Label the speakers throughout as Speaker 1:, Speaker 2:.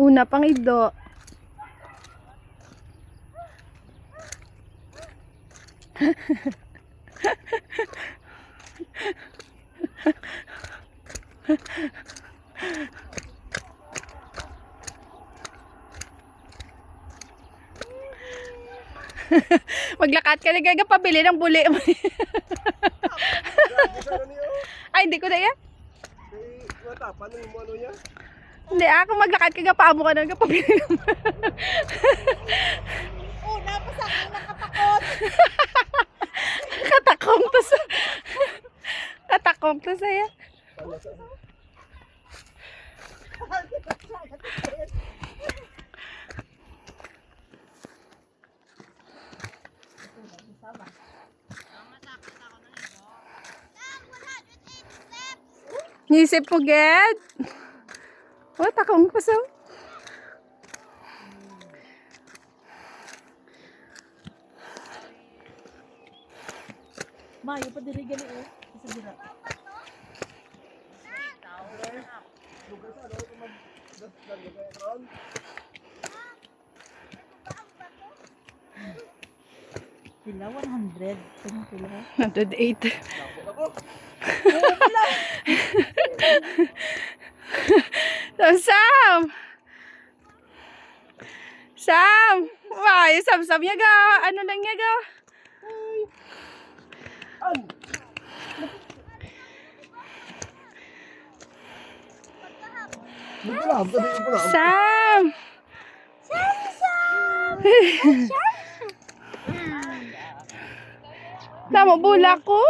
Speaker 1: Una pang ido. Maglakad ka na gaga pabili ng buli
Speaker 2: ano niyo?
Speaker 1: Ay, hindi ko na yan.
Speaker 2: Ano niya?
Speaker 1: Hindi, ako maglakad ka pa mo ka na pabili ng
Speaker 3: Una pa sa akin nakatakot.
Speaker 1: Katakong to sa... Katakong to sa'yo. Nisip po get. O, oh, takaong pasaw.
Speaker 3: Mayo pa diri gali eh. Isa dira. Pila 100.
Speaker 2: Pila 108.
Speaker 1: Sam, Sam! Sam! Wow, yung Sam Sam niya ga. Ano lang niya
Speaker 2: ga? Sam! Sam Sam! Sam
Speaker 1: Sam! Tama, bulak ko?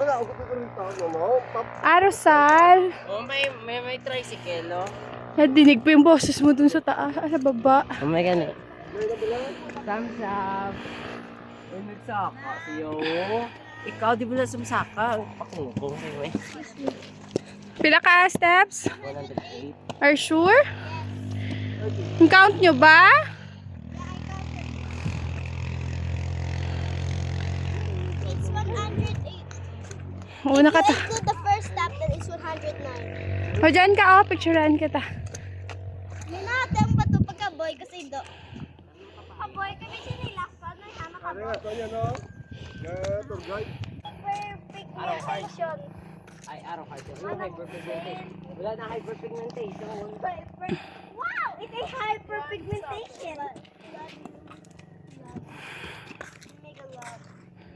Speaker 2: Wala ako ko rin tao, no? Tap,
Speaker 1: Arosal.
Speaker 4: Oh, may, may, may tricycle, oh.
Speaker 1: Nadinig po yung boses mo dun sa taas, sa baba.
Speaker 4: Oh my God. Thumbs up. Ay, nagsaka siyo. Ikaw, di ba na sumasaka? Pakungkong eh.
Speaker 1: Pila ka steps?
Speaker 4: 108.
Speaker 1: Are you sure? Ang count nyo ba?
Speaker 5: It's 108.
Speaker 1: Una ka ta.
Speaker 5: The first step, then it's 109.
Speaker 1: O, dyan ka, oh. Picturean kita.
Speaker 5: Yun natin pa ito pagka-boy kasi do. Kaboy kami siya nila. Paano yung hama
Speaker 2: Ano nga, kanya, no? Na tour guide.
Speaker 5: Perfect location.
Speaker 4: Ay, araw ka hyperpigmentation. Wala na hyperpigmentation.
Speaker 5: Wow! It is hyperpigmentation. Mega love.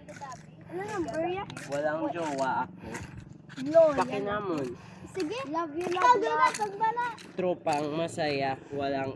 Speaker 5: Mega dabi. Ano number yan?
Speaker 4: Walang jowa ako.
Speaker 5: Lord.
Speaker 4: Pakinamon.
Speaker 5: Sige. Love you, love you. Ikaw, Pagbala.
Speaker 4: Tropang masaya. Walang